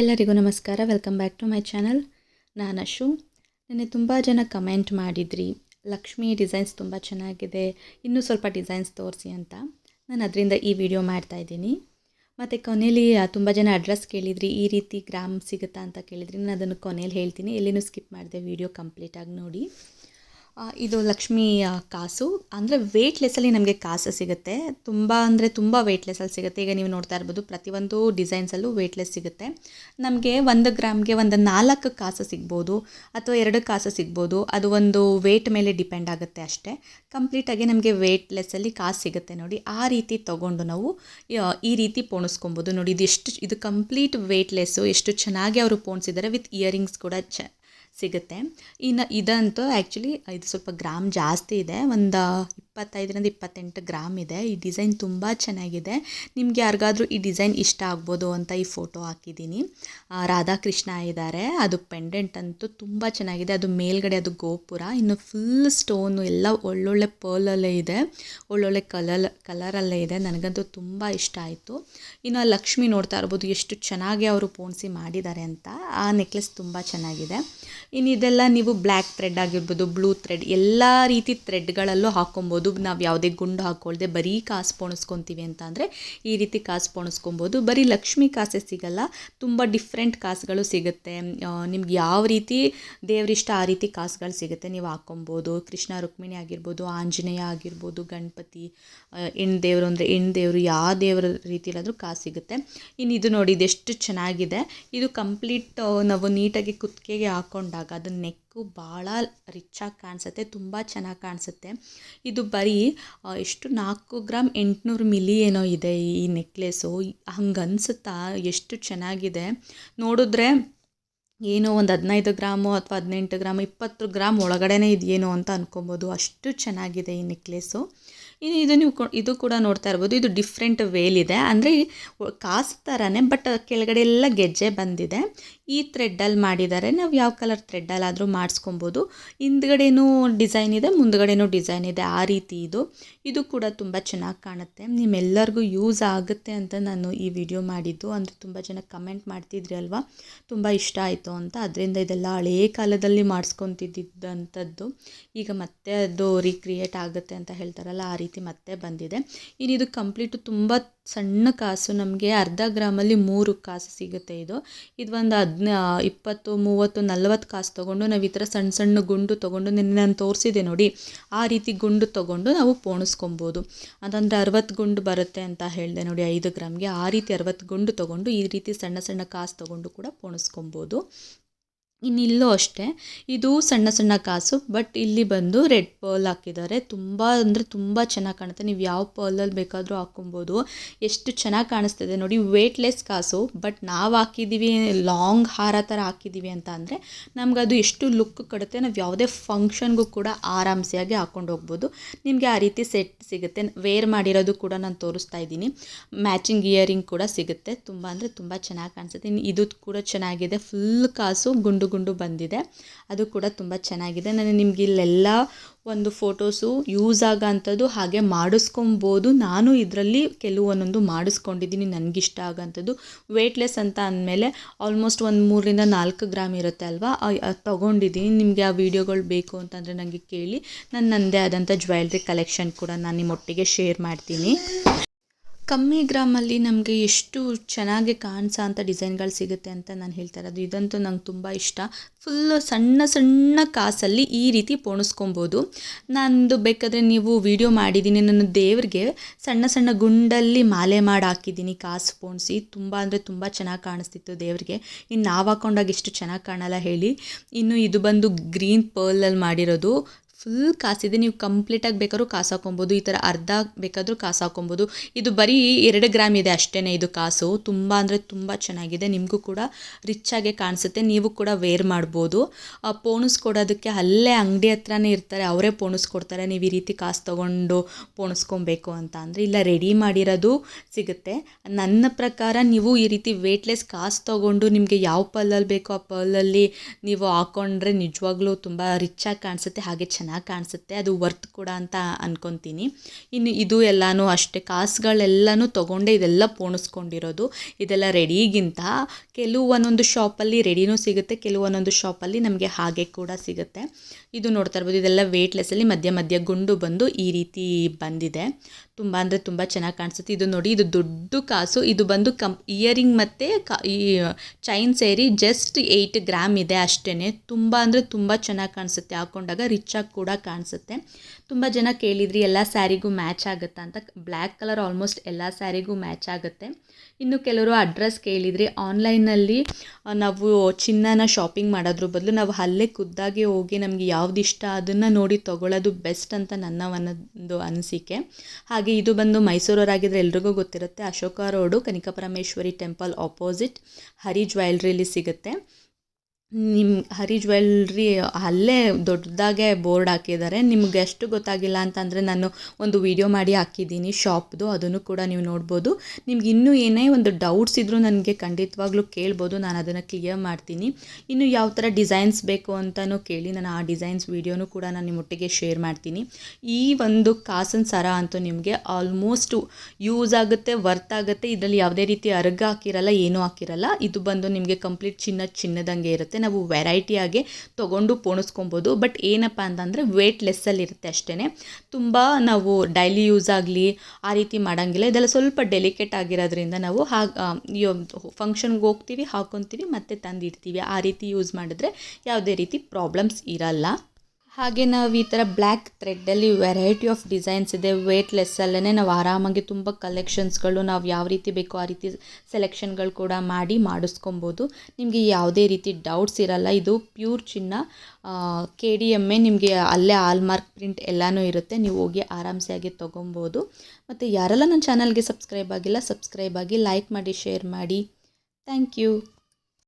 ಎಲ್ಲರಿಗೂ ನಮಸ್ಕಾರ. Welcome back to my channel ನಾನು ಅಶು. ನಿನ್ನೆ ತುಂಬ ಜನ ಕಮೆಂಟ್ ಮಾಡಿದ್ರಿ. ಲಕ್ಷ್ಮಿ ಡಿಸೈನ್ಸ್ ತುಂಬ ಚೆನ್ನಾಗಿದೆ. ಇನ್ನೂ ಸ್ವಲ್ಪ ಡಿಸೈನ್ಸ್ ತೋರಿಸಿ ಅಂತ. ನಾನು ಅದರಿಂದ ಈ ವಿಡಿಯೋ ಮಾಡ್ತಾ ಇದ್ದೀನಿ. ಮತ್ತು ಕೊನೆಯಲ್ಲಿ ತುಂಬ ಜನ ಅಡ್ರೆಸ್ ಕೇಳಿದ್ರಿ. ಈ ರೀತಿ ಗ್ರಾಮ್ ಸಿಗುತ್ತಾ ಅಂತ ಕೇಳಿದ್ರಿ. ನಾನು ಅದನ್ನು ಕೊನೆಯಲ್ಲಿ ಹೇಳ್ತೀನಿ. ಎಲ್ಲಿನೂ ಸ್ಕಿಪ್ ಮಾಡಿದೆ ವಿಡಿಯೋ ಕಂಪ್ಲೀಟಾಗಿ ನೋಡಿ. ಇದು ಲಕ್ಷ್ಮೀ ಕಾಸು. ಅಂದರೆ ವೆಯ್ಟ್ಲೆಸ್ಸಲ್ಲಿ ನಮಗೆ ಕಾಸು ಸಿಗುತ್ತೆ. ತುಂಬ ಅಂದರೆ ತುಂಬ ವೆಯ್ಟ್ಲೆಸ್ಸಲ್ಲಿ ಸಿಗುತ್ತೆ. ಈಗ ನೀವು ನೋಡ್ತಾ ಇರ್ಬೋದು, ಪ್ರತಿಯೊಂದು ಡಿಸೈನ್ಸಲ್ಲೂ ವೆಯ್ಟ್ಲೆಸ್ ಸಿಗುತ್ತೆ. ನಮಗೆ ಒಂದು ಗ್ರಾಮ್ಗೆ ಒಂದು ನಾಲ್ಕು ಕಾಸು ಸಿಗ್ಬೋದು, ಅಥವಾ ಎರಡು ಕಾಸು ಸಿಗ್ಬೋದು. ಅದು ಒಂದು ವೆಯ್ಟ್ ಮೇಲೆ ಡಿಪೆಂಡ್ ಆಗುತ್ತೆ ಅಷ್ಟೇ. ಕಂಪ್ಲೀಟಾಗಿ ನಮಗೆ ವೆಯ್ಟ್ಲೆಸ್ಸಲ್ಲಿ ಕಾಸು ಸಿಗುತ್ತೆ ನೋಡಿ. ಆ ರೀತಿ ತೊಗೊಂಡು ನಾವು ಈ ರೀತಿ ಪೋಣಿಸ್ಕೊಬೋದು. ನೋಡಿ, ಇದು ಎಷ್ಟು, ಇದು ಕಂಪ್ಲೀಟ್ ವೆಯ್ಟ್ಲೆಸ್ಸು ಎಷ್ಟು ಚೆನ್ನಾಗಿ ಅವರು ಪೋಣಿಸಿದ್ದಾರೆ ವಿತ್ ಇಯರಿಂಗ್ಸ್ ಕೂಡ ಚ ಸಿಗುತ್ತೆ. ಇನ್ನು ಇದಂತೂ ಆ್ಯಕ್ಚುಲಿ ಇದು ಸ್ವಲ್ಪ ಗ್ರಾಮ್ ಜಾಸ್ತಿ ಇದೆ. ಒಂದು ಇಪ್ಪತ್ತೈದರಿಂದ ಇಪ್ಪತ್ತೆಂಟು ಗ್ರಾಮ್ ಇದೆ. ಈ ಡಿಸೈನ್ ತುಂಬ ಚೆನ್ನಾಗಿದೆ. ನಿಮ್ಗೆ ಯಾರಿಗಾದ್ರೂ ಈ ಡಿಸೈನ್ ಇಷ್ಟ ಆಗ್ಬೋದು ಅಂತ ಈ ಫೋಟೋ ಹಾಕಿದ್ದೀನಿ. ರಾಧಾಕೃಷ್ಣ ಇದ್ದಾರೆ. ಅದು ಪೆಂಡೆಂಟ್ ಅಂತೂ ತುಂಬ ಚೆನ್ನಾಗಿದೆ. ಅದು ಮೇಲ್ಗಡೆ ಅದು ಗೋಪುರ. ಇನ್ನು ಫುಲ್ ಸ್ಟೋನು ಎಲ್ಲ ಒಳ್ಳೊಳ್ಳೆ ಪರ್ಲಲ್ಲೇ ಇದೆ. ಒಳ್ಳೊಳ್ಳೆ ಕಲರ್ ಕಲರಲ್ಲೇ ಇದೆ. ನನಗಂತೂ ತುಂಬ ಇಷ್ಟ ಆಯಿತು. ಇನ್ನು ಲಕ್ಷ್ಮಿ ನೋಡ್ತಾ ಇರ್ಬೋದು ಎಷ್ಟು ಚೆನ್ನಾಗಿ ಅವರು ಪೋಣಿಸಿ ಮಾಡಿದ್ದಾರೆ ಅಂತ. ಆ ನೆಕ್ಲೆಸ್ ತುಂಬ ಚೆನ್ನಾಗಿದೆ. ಇನ್ನು ಇದೆಲ್ಲ ನೀವು ಬ್ಲ್ಯಾಕ್ ಥ್ರೆಡ್ ಆಗಿರ್ಬೋದು ಬ್ಲೂ ಥ್ರೆಡ್ ಎಲ್ಲ ರೀತಿ ಥ್ರೆಡ್ಗಳಲ್ಲೂ ಹಾಕೊಬೋದು. ನಾವು ಯಾವುದೇ ಗುಂಡು ಹಾಕ್ಕೊಳ್ದೆ ಬರೀ ಕಾಸು ಪೋಣಿಸ್ಕೊತೀವಿ ಅಂತ ಅಂದರೆ ಈ ರೀತಿ ಕಾಸು ಪೋಣಿಸ್ಕೊಬೋದು. ಬರೀ ಲಕ್ಷ್ಮಿ ಕಾಸೆ ಸಿಗಲ್ಲ, ತುಂಬ ಡಿಫ್ರೆಂಟ್ ಕಾಸುಗಳು ಸಿಗುತ್ತೆ. ನಿಮ್ಗೆ ಯಾವ ರೀತಿ ದೇವರಿಷ್ಟ ಆ ರೀತಿ ಕಾಸುಗಳು ಸಿಗುತ್ತೆ. ನೀವು ಹಾಕೊಬೋದು, ಕೃಷ್ಣ ರುಕ್ಮಿಣಿ ಆಗಿರ್ಬೋದು, ಆಂಜನೇಯ ಆಗಿರ್ಬೋದು, ಗಣಪತಿ ಹೆಣ್ಣು ದೇವರು ಅಂದರೆ ಹೆಣ್ಣು ದೇವರು ಯಾವ ದೇವರ ರೀತಿಯಲ್ಲಾದರೂ ಕಾಸು ಸಿಗುತ್ತೆ. ಇನ್ನು ಇದು ನೋಡಿ, ಇದೆಷ್ಟು ಚೆನ್ನಾಗಿದೆ. ಇದು ಕಂಪ್ಲೀಟ್ ನಾವು ನೀಟಾಗಿ ಕುತ್ತಿಗೆಗೆ ಹಾಕ್ಕೊಂಡಾಗ ಅದು ನೆಕ್ಕು ಭಾಳ ರಿಚ್ಚಾಗಿ ಕಾಣಿಸುತ್ತೆ, ತುಂಬ ಚೆನ್ನಾಗಿ ಕಾಣಿಸುತ್ತೆ. ಇದು ಬರೀ ಎಷ್ಟು ನಾಲ್ಕು ಗ್ರಾಮ್ ಎಂಟುನೂರು ಮಿಲಿ ಏನೋ ಇದೆ ಈ ನೆಕ್ಲೆಸ್ಸು ಹಂಗೆ ಅನಿಸುತ್ತಾ? ಎಷ್ಟು ಚೆನ್ನಾಗಿದೆ? ನೋಡಿದ್ರೆ ಏನೋ ಒಂದು ಹದಿನೈದು ಗ್ರಾಮು ಅಥವಾ ಹದಿನೆಂಟು ಗ್ರಾಮ್, ಇಪ್ಪತ್ತು ಗ್ರಾಮ್ ಒಳಗಡೆನೇ ಇದೆಯೇನೋ ಅಂತ ಅನ್ಕೊಬೋದು. ಅಷ್ಟು ಚೆನ್ನಾಗಿದೆ ಈ ನೆಕ್ಲೆಸ್ಸು ಇನ್ನು ಇದು ನೀವು ಇದು ಕೂಡ ನೋಡ್ತಾ ಇರ್ಬೋದು. ಇದು ಡಿಫ್ರೆಂಟ್ ವೇಲ್ ಇದೆ. ಅಂದರೆ ಕಾಸು ಥರನೇ ಬಟ್ ಕೆಳಗಡೆ ಎಲ್ಲ ಗೆಜ್ಜೆ ಬಂದಿದೆ. ಈ ಥ್ರೆಡ್ಡಲ್ಲಿ ಮಾಡಿದ್ದಾರೆ ನಾವು ಯಾವ ಕಲರ್ ಥ್ರೆಡ್ಡಲ್ಲಾದರೂ ಮಾಡಿಸ್ಕೊಬೋದು. ಹಿಂದ್ಗಡೆನೂ ಡಿಸೈನ್ ಇದೆ, ಮುಂದ್ಗಡೆನೂ ಡಿಸೈನ್ ಇದೆ. ಆ ರೀತಿ ಇದು. ಇದು ಕೂಡ ತುಂಬ ಚೆನ್ನಾಗಿ ಕಾಣುತ್ತೆ. ನಿಮ್ಮೆಲ್ಲರಿಗೂ ಯೂಸ್ ಆಗುತ್ತೆ ಅಂತ ನಾನು ಈ ವಿಡಿಯೋ ಮಾಡಿದ್ದು. ಅಂದರೆ ತುಂಬ ಜನ ಕಮೆಂಟ್ ಮಾಡ್ತಿದ್ರಿ ಅಲ್ವಾ? ತುಂಬ ಇಷ್ಟ ಆಯಿತು ಅಂತ. ಅದರಿಂದ ಇದೆಲ್ಲ ಹಳೇ ಕಾಲದಲ್ಲಿ ಮಾಡಿಸ್ಕೊತಿದ್ದಂಥದ್ದು. ಈಗ ಮತ್ತೆ ಅದು ರೀಕ್ರಿಯೇಟ್ ಆಗುತ್ತೆ ಅಂತ ಹೇಳ್ತಾರಲ್ಲ, ಆ ರೀತಿ ಮತ್ತೆ ಬಂದಿದೆ. ಇನ್ನು ಇದು ಕಂಪ್ಲೀಟು ತುಂಬ ಸಣ್ಣ ಕಾಸು, ನಮಗೆ ಅರ್ಧ ಗ್ರಾಮಲ್ಲಿ ಮೂರು ಕಾಸು ಸಿಗುತ್ತೆ ಇದು. ಇದು ಒಂದು ಹದಿನ, ಇಪ್ಪತ್ತು, ಮೂವತ್ತು ನಲ್ವತ್ತು ಕಾಸು ತೊಗೊಂಡು ನಾವು ಈ ಥರ ಸಣ್ಣ ಸಣ್ಣ ಗುಂಡು ತೊಗೊಂಡು ನಿನ್ನೆ ನಾನು ತೋರಿಸಿದೆ ನೋಡಿ, ಆ ರೀತಿ ಗುಂಡು ತೊಗೊಂಡು ನಾವು ಪೋಣಿಸ್ಕೊಬೋದು. ಅದಂದರೆ ಅರವತ್ತು ಗುಂಡು ಬರುತ್ತೆ ಅಂತ ಹೇಳಿದೆ ನೋಡಿ ಐದು ಗ್ರಾಮ್ಗೆ, ಆ ರೀತಿ ಅರವತ್ತು ಗುಂಡು ತೊಗೊಂಡು ಈ ರೀತಿ ಸಣ್ಣ ಸಣ್ಣ ಕಾಸು ತೊಗೊಂಡು ಕೂಡ ಪೋಣಿಸ್ಕೊಬೋದು. ಇನ್ನು ಇಲ್ಲೂ ಅಷ್ಟೇ. ಇದು ಸಣ್ಣ ಸಣ್ಣ ಕಾಸು ಬಟ್ ಇಲ್ಲಿ ಬಂದು ರೆಡ್ ಪರ್ಲ್ ಹಾಕಿದ್ದಾರೆ. ತುಂಬ ಅಂದರೆ ತುಂಬ ಚೆನ್ನಾಗಿ ಕಾಣುತ್ತೆ. ನೀವು ಯಾವ ಪರ್ಲಲ್ಲಿ ಬೇಕಾದರೂ ಹಾಕ್ಕೊಬೋದು. ಎಷ್ಟು ಚೆನ್ನಾಗಿ ಕಾಣಿಸ್ತಿದೆ ನೋಡಿ ವೇಟ್ಲೆಸ್ ಕಾಸು ಬಟ್ ನಾವು ಹಾಕಿದ್ದೀವಿ ಲಾಂಗ್ ಹಾರ ಥರ ಹಾಕಿದ್ದೀವಿ ಅಂತ ಅಂದರೆ ನಮ್ಗೆ ಅದು ಎಷ್ಟು ಲುಕ್ ಕೊಡುತ್ತೆ ನಾವು ಯಾವುದೇ ಫಂಕ್ಷನ್ಗೂ ಕೂಡ ಆರಾಮ್ಸೆಯಾಗಿ ಹಾಕ್ಕೊಂಡು ಹೋಗ್ಬೋದು. ನಿಮಗೆ ಆ ರೀತಿ ಸೆಟ್ ಸಿಗುತ್ತೆ. ವೇರ್ ಮಾಡಿರೋದು ಕೂಡ ನಾನು ತೋರಿಸ್ತಾ ಇದ್ದೀನಿ. ಮ್ಯಾಚಿಂಗ್ ಇಯರಿಂಗ್ ಕೂಡ ಸಿಗುತ್ತೆ. ತುಂಬ ಅಂದರೆ ತುಂಬ ಚೆನ್ನಾಗಿ ಕಾಣಿಸುತ್ತೆ. ಇದು ಕೂಡ ಚೆನ್ನಾಗಿದೆ. ಫುಲ್ ಕಾಸು ಗುಂಡು ಗುಂಡು ಬಂದಿದೆ. ಅದು ಕೂಡ ತುಂಬ ಚೆನ್ನಾಗಿದೆ. ನಾನು ನಿಮ್ಗೆ ಇಲ್ಲೆಲ್ಲ ಒಂದು ಫೋಟೋಸು ಯೂಸ್ ಆಗೋಂಥದ್ದು ಹಾಗೆ ಮಾಡಿಸ್ಕೊಬೋದು. ನಾನು ಇದರಲ್ಲಿ ಕೆಲವೊಂದೊಂದು ಮಾಡಿಸ್ಕೊಂಡಿದ್ದೀನಿ ನನಗಿಷ್ಟ ಆಗೋಂಥದ್ದು. ವೇಟ್ಲೆಸ್ ಅಂತ ಅಂದಮೇಲೆ ಆಲ್ಮೋಸ್ಟ್ ಒಂದು ಮೂರರಿಂದ ನಾಲ್ಕು ಗ್ರಾಮ್ ಇರುತ್ತೆ ಅಲ್ವಾ? ತೊಗೊಂಡಿದ್ದೀನಿ. ನಿಮಗೆ ಆ ವಿಡಿಯೋಗಳು ಬೇಕು ಅಂತಂದರೆ ನನಗೆ ಕೇಳಿ. ನಾನು ನನ್ನದೇ ಆದಂಥ ಜ್ಯುವೆಲ್ರಿ ಕಲೆಕ್ಷನ್ ಕೂಡ ನಾನು ನಿಮ್ಮೊಟ್ಟಿಗೆ ಶೇರ್ ಮಾಡ್ತೀನಿ. ಕಮ್ಮಿ ಗ್ರಾಮಲ್ಲಿ ನಮಗೆ ಎಷ್ಟು ಚೆನ್ನಾಗಿ ಕಾಣಿಸೋ ಅಂಥ ಡಿಸೈನ್ಗಳು ಸಿಗುತ್ತೆ ಅಂತ ನಾನು ಹೇಳ್ತಾ ಇರೋದು. ಇದಂತೂ ನಂಗೆ ತುಂಬ ಇಷ್ಟ. ಫುಲ್ಲು ಸಣ್ಣ ಸಣ್ಣ ಕಾಸಲ್ಲಿ ಈ ರೀತಿ ಪೋಣಿಸ್ಕೊಬೋದು. ನಂದು ಬೇಕಾದರೆ ನೀವು ವಿಡಿಯೋ ಮಾಡಿದ್ದೀನಿ. ನನ್ನ ದೇವ್ರಿಗೆ ಸಣ್ಣ ಸಣ್ಣ ಗುಂಡಲ್ಲಿ ಮಾಲೆ ಮಾಡಿ ಹಾಕಿದ್ದೀನಿ ಕಾಸು ಪೋಣಿಸಿ. ತುಂಬ ಅಂದರೆ ತುಂಬ ಚೆನ್ನಾಗಿ ಕಾಣಿಸ್ತಿತ್ತು ದೇವ್ರಿಗೆ. ಇನ್ನು ನಾವು ಹಾಕೊಂಡಾಗ ಎಷ್ಟು ಚೆನ್ನಾಗಿ ಕಾಣಲ್ಲ ಹೇಳಿ. ಇನ್ನು ಇದು ಬಂದು ಗ್ರೀನ್ ಪರ್ಲಲ್ಲಿ ಮಾಡಿರೋದು. ಫುಲ್ ಕಾಸಿದೆ. ನೀವು ಕಂಪ್ಲೀಟಾಗಿ ಬೇಕಾದ್ರೂ ಕಾಸು ಹಾಕೊಬೋದು ಈ ಥರ ಅರ್ಧ ಬೇಕಾದರೂ ಕಾಸು ಹಾಕೊಬೋದು ಇದು ಬರೀ ಎರಡು ಗ್ರಾಮ್ ಇದೆ ಅಷ್ಟೇ ಇದು ಕಾಸು. ತುಂಬ ಅಂದರೆ ತುಂಬ ಚೆನ್ನಾಗಿದೆ. ನಿಮಗೂ ಕೂಡ ರಿಚ್ಚಾಗೆ ಕಾಣಿಸುತ್ತೆ. ನೀವು ಕೂಡ ವೇರ್ ಮಾಡ್ಬೋದು. ಪೋಣಿಸ್ಕೊಡೋದಕ್ಕೆ ಅಲ್ಲೇ ಅಂಗಡಿ ಹತ್ರನೇ ಇರ್ತಾರೆ. ಅವರೇ ಪೋಣಿಸ್ಕೊಡ್ತಾರೆ ನೀವು ಈ ರೀತಿ ಕಾಸು ತೊಗೊಂಡು ಪೋಣಿಸ್ಕೊಬೇಕು ಅಂತ ಅಂದರೆ ಇಲ್ಲ ರೆಡಿ ಮಾಡಿರೋದು ಸಿಗುತ್ತೆ. ನನ್ನ ಪ್ರಕಾರ ನೀವು ಈ ರೀತಿ ವೇಟ್ಲೆಸ್ ಕಾಸು ತೊಗೊಂಡು ನಿಮಗೆ ಯಾವ ಪಲ್ಲಲ್ಲಿ ಬೇಕೋ ಆ ಪಲ್ಲಲ್ಲಿ ನೀವು ಹಾಕ್ಕೊಂಡ್ರೆ ನಿಜವಾಗ್ಲೂ ತುಂಬ ರಿಚ್ಚಾಗಿ ಕಾಣಿಸುತ್ತೆ. ಹಾಗೆ ಚೆನ್ನಾಗಿ ಚೆನ್ನಾಗಿ ಕಾಣಿಸುತ್ತೆ, ಅದು ವರ್ತ್ ಕೂಡ ಅಂತ ಅಂದ್ಕೊತೀನಿ ಇನ್ನು ಇದು ಎಲ್ಲನೂ ಅಷ್ಟೇ, ಕಾಸುಗಳೆಲ್ಲನೂ ತೊಗೊಂಡೆ ಇದೆಲ್ಲ ಪೋಣಿಸ್ಕೊಂಡಿರೋದು. ಇದೆಲ್ಲ ರೆಡಿಗಿಂತ ಕೆಲವು ಒಂದೊಂದು ಶಾಪಲ್ಲಿ ರೆಡಿನೂ ಸಿಗುತ್ತೆ ಕೆಲವು ಒಂದೊಂದು ಶಾಪಲ್ಲಿ ನಮಗೆ ಹಾಗೆ ಕೂಡ ಸಿಗುತ್ತೆ. ಇದು ನೋಡ್ತಾ ಇರ್ಬೋದು, ಇದೆಲ್ಲ ವೇಟ್ಲೆಸ್ಸಲ್ಲಿ ಮಧ್ಯ ಮಧ್ಯ ಗುಂಡು ಬಂದು ಈ ರೀತಿ ಬಂದಿದೆ. ತುಂಬ ಅಂದರೆ ತುಂಬ ಚೆನ್ನಾಗಿ ಕಾಣಿಸುತ್ತೆ. ಇದು ನೋಡಿ, ಇದು ದೊಡ್ಡ ಕಾಸು. ಇದು ಬಂದು ಕಂ ಇಯರಿಂಗ್ ಮತ್ತು ಈ ಚೈನ್ ಸೇರಿ ಜಸ್ಟ್ ಏಯ್ಟ್ ಗ್ರಾಮ್ ಇದೆ ಅಷ್ಟೇ ತುಂಬ ಅಂದರೆ ತುಂಬ ಚೆನ್ನಾಗಿ ಕಾಣಿಸುತ್ತೆ. ಹಾಕ್ಕೊಂಡಾಗ ರಿಚಾಗಿ ಕೂಡ ಕಾಣಿಸುತ್ತೆ. ತುಂಬ ಜನ ಕೇಳಿದ್ರಿ, ಎಲ್ಲ ಸ್ಯಾರಿಗೂ ಮ್ಯಾಚ್ ಆಗುತ್ತಾ ಅಂತ. ಬ್ಲ್ಯಾಕ್ ಕಲರ್ ಆಲ್ಮೋಸ್ಟ್ ಎಲ್ಲ ಸ್ಯಾರಿಗೂ ಮ್ಯಾಚ್ ಆಗುತ್ತೆ. ಇನ್ನು ಕೆಲವರು ಅಡ್ರೆಸ್ ಕೇಳಿದ್ರಿ, ಆನ್ಲೈನಲ್ಲಿ ನಾವು ಚಿನ್ನನ ಶಾಪಿಂಗ್ ಮಾಡೋದ್ರ ಬದಲು ನಾವು ಅಲ್ಲೇ ಖುದ್ದಾಗಿ ಹೋಗಿ ನಮಗೆ ಯಾವ್ದು ಇಷ್ಟ ಅದನ್ನು ನೋಡಿ ತೊಗೊಳ್ಳೋದು ಬೆಸ್ಟ್ ಅಂತ ನನ್ನ ಒಂದು ಅನಿಸಿಕೆ. ಹಾಗೆ ಇದು ಬಂದು ಮೈಸೂರವರಾಗಿದ್ದರೆ ಎಲ್ರಿಗೂ ಗೊತ್ತಿರುತ್ತೆ, Ashoka road, Kanikaparameshwari temple opposite Hari ಜ್ಯುವೆಲ್ರಿಲಿ ಸಿಗುತ್ತೆ. ನಿಮ್ಮ ಹರಿ ಜ್ಯುವೆಲ್ರಿ ಅಲ್ಲೇ ದೊಡ್ಡದಾಗೆ ಬೋರ್ಡ್ ಹಾಕಿದ್ದಾರೆ. ನಿಮ್ಗೆ ಎಷ್ಟು ಗೊತ್ತಾಗಿಲ್ಲ ಅಂತಂದರೆ ನಾನು ಒಂದು ವಿಡಿಯೋ ಮಾಡಿ ಹಾಕಿದ್ದೀನಿ ಶಾಪ್ದು ಅದನ್ನು ಕೂಡ ನೀವು ನೋಡ್ಬೋದು. ನಿಮ್ಗೆ ಇನ್ನೂ ಏನೇ ಒಂದು ಡೌಟ್ಸ್ ಇದ್ದರೂ ನನಗೆ ಖಂಡಿತವಾಗ್ಲೂ ಕೇಳ್ಬೋದು, ನಾನು ಅದನ್ನು ಕ್ಲಿಯರ್ ಮಾಡ್ತೀನಿ. ಇನ್ನು ಯಾವ ಥರ ಡಿಸೈನ್ಸ್ ಬೇಕು ಅಂತಲೂ ಕೇಳಿ, ನಾನು ಆ ಡಿಸೈನ್ಸ್ ವಿಡಿಯೋನೂ ಕೂಡ ನಾನು ನಿಮ್ಮೊಟ್ಟಿಗೆ ಶೇರ್ ಮಾಡ್ತೀನಿ. ಈ ಒಂದು ಕಾಸನ್ ಸರ ಅಂತೂ ನಿಮಗೆ ಆಲ್ಮೋಸ್ಟು ಯೂಸ್ ಆಗುತ್ತೆ ವರ್ತ್ ಆಗುತ್ತೆ. ಇದರಲ್ಲಿ ಯಾವುದೇ ರೀತಿ ಅರ್ಗ ಹಾಕಿರಲ್ಲ, ಏನೂ ಹಾಕಿರಲ್ಲ. ಇದು ಬಂದು ನಿಮಗೆ ಕಂಪ್ಲೀಟ್ ಚಿನ್ನ ಚಿನ್ನದಂಗೆ ಇರುತ್ತೆ. ನಾವು ವೆರೈಟಿಯಾಗಿ ತೊಗೊಂಡು ಪೋಣಿಸ್ಕೊಬೋದು. ಬಟ್ ಏನಪ್ಪ ಅಂತಂದರೆ ವೇಟ್ ಲೆಸ್ಸಲ್ಲಿರುತ್ತೆ ಅಷ್ಟೇ ತುಂಬ ನಾವು ಡೈಲಿ ಯೂಸ್ ಆಗಲಿ, ಆ ರೀತಿ ಮಾಡೋಂಗಿಲ್ಲ. ಇದೆಲ್ಲ ಸ್ವಲ್ಪ ಡೆಲಿಕೇಟ್ ಆಗಿರೋದ್ರಿಂದ ನಾವು ಹಾಗೆ ಫಂಕ್ಷನ್ಗೆ ಹೋಗ್ತೀವಿ, ಹಾಕೊತೀವಿ, ಮತ್ತು ತಂದಿಡ್ತೀವಿ. ಆ ರೀತಿ ಯೂಸ್ ಮಾಡಿದ್ರೆ ಯಾವುದೇ ರೀತಿ ಪ್ರಾಬ್ಲಮ್ಸ್ ಇರಲ್ಲ. ಹಾಗೆ ನಾವು ಈ ಥರ ಬ್ಲ್ಯಾಕ್ ಥ್ರೆಡ್ಡಲ್ಲಿ ವೆರೈಟಿ ಆಫ್ ಡಿಸೈನ್ಸ್ ಇದೆ. ವೇಟ್ಲೆಸ್ಸಲ್ಲೇ ನಾವು ಆರಾಮಾಗಿ ತುಂಬ ಕಲೆಕ್ಷನ್ಸ್ಗಳು ನಾವು ಯಾವ ರೀತಿ ಬೇಕೋ ಆ ರೀತಿ ಸೆಲೆಕ್ಷನ್ಗಳು ಕೂಡ ಮಾಡಿ ಮಾಡಿಸ್ಕೊಬೋದು. ನಿಮಗೆ ಯಾವುದೇ ರೀತಿ ಡೌಟ್ಸ್ ಇರಲ್ಲ, ಇದು ಪ್ಯೂರ್ ಚಿನ್ನ. ಕೆ ಡಿ ಎಮ್ಮೆ ನಿಮಗೆ ಅಲ್ಲೇ ಆಲ್ಮಾರ್ಕ್ ಪ್ರಿಂಟ್ ಎಲ್ಲನೂ ಇರುತ್ತೆ. ನೀವು ಹೋಗಿ ಆರಾಮ್ಸೆಯಾಗಿ ತೊಗೊಬೋದು. ಮತ್ತು ಯಾರೆಲ್ಲ ನನ್ನ ಚಾನಲ್ಗೆ ಸಬ್ಸ್ಕ್ರೈಬ್ ಆಗಿಲ್ಲ ಸಬ್ಸ್ಕ್ರೈಬ್ ಆಗಿ ಲೈಕ್ ಮಾಡಿ ಶೇರ್ ಮಾಡಿ. Thank you